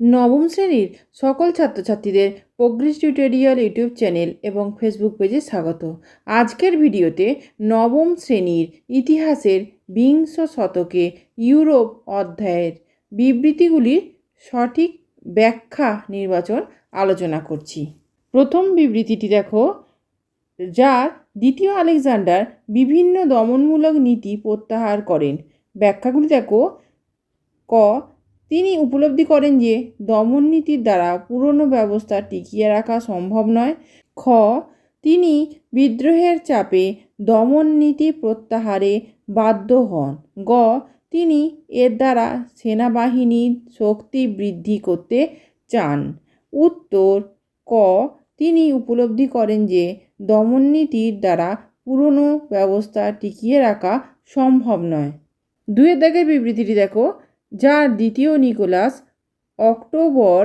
নবম শ্রেণির সকল ছাত্রছাত্রীদের প্রোগ্রেস টিউটোরিয়াল ইউটিউব চ্যানেল এবং ফেসবুক পেজে স্বাগত। আজকের ভিডিওতে নবম শ্রেণির ইতিহাসের বিংশ শতকে ইউরোপ অধ্যায়ের বিবৃতিগুলির সঠিক ব্যাখ্যা নির্বাচন আলোচনা করছি। প্রথম বিবৃতিটি দেখো, যার দ্বিতীয় আলেকজান্ডার বিভিন্ন দমনমূলক নীতি প্রত্যাহার করেন। ব্যাখ্যাগুলি দেখো, ক তিনি উপলব্ধি করেন যে, দমন নীতির দ্বারা পুরনো ব্যবস্থা টিকিয়ে রাখা সম্ভব নয়। খ, তিনি বিদ্রোহের চাপে দমন নীতি প্রত্যাহারে বাধ্য হন। গ, তিনি এর দ্বারা সেনাবাহিনীর শক্তি বৃদ্ধি করতে চান। উত্তর, ক, তিনি উপলব্ধি করেন যে, দমন নীতির দ্বারা পুরনো ব্যবস্থা টিকিয়ে রাখা সম্ভব নয়। দুয়ের দাগের বিবৃতিটি দেখো। যার দ্বিতীয় নিকোলাস অক্টোবর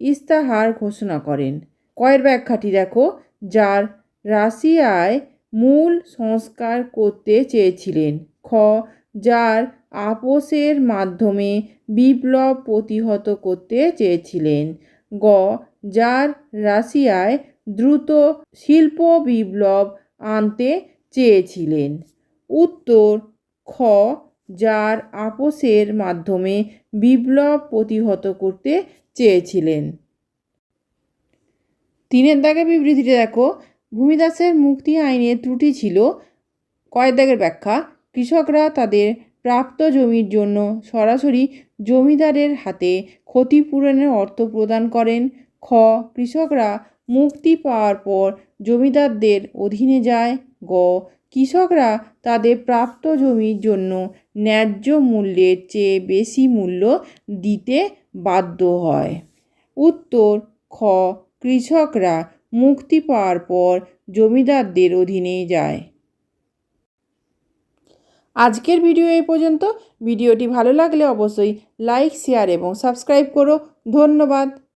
ইস্তাহার ঘোষণা করেন। কয়ের ব্যাখ্যাটি দেখো, যার রাশিয়ায় মূল সংস্কার করতে চেয়েছিলেন। খ, যার আপোষের মাধ্যমে বিপ্লব প্রতিহত করতে চেয়েছিলেন। গ, যার রাশিয়ায় দ্রুত শিল্প বিপ্লব আনতে চেয়েছিলেন। উত্তর, খ যার আপোষের মাধ্যমে বিপ্লব প্রতিহত করতে চেয়েছিলেন। তিনের দাগে বিবৃতিটি দেখো, ভূমিদাসের মুক্তি আইনের ত্রুটি ছিল। কয়েক দাগের ব্যাখ্যা, কৃষকরা তাদের প্রাপ্ত জমির জন্য সরাসরি জমিদারের হাতে ক্ষতিপূরণের অর্থ প্রদান করেন। খ, কৃষকরা মুক্তি পাওয়ার পর জমিদারদের অধীনে যায়। গ কৃষকরা তাদের প্রাপ্ত জমির জন্য ন্যায্য মূল্যের চেয়ে বেশি মূল্য দিতে বাধ্য হয়। উত্তর, খ, কৃষকরা মুক্তি পাওয়ার পর জমিদারদের অধীনে যায়। আজকের ভিডিও এই পর্যন্ত। ভিডিওটি ভালো লাগলে অবশ্যই লাইক, শেয়ার এবং সাবস্ক্রাইব করো। ধন্যবাদ।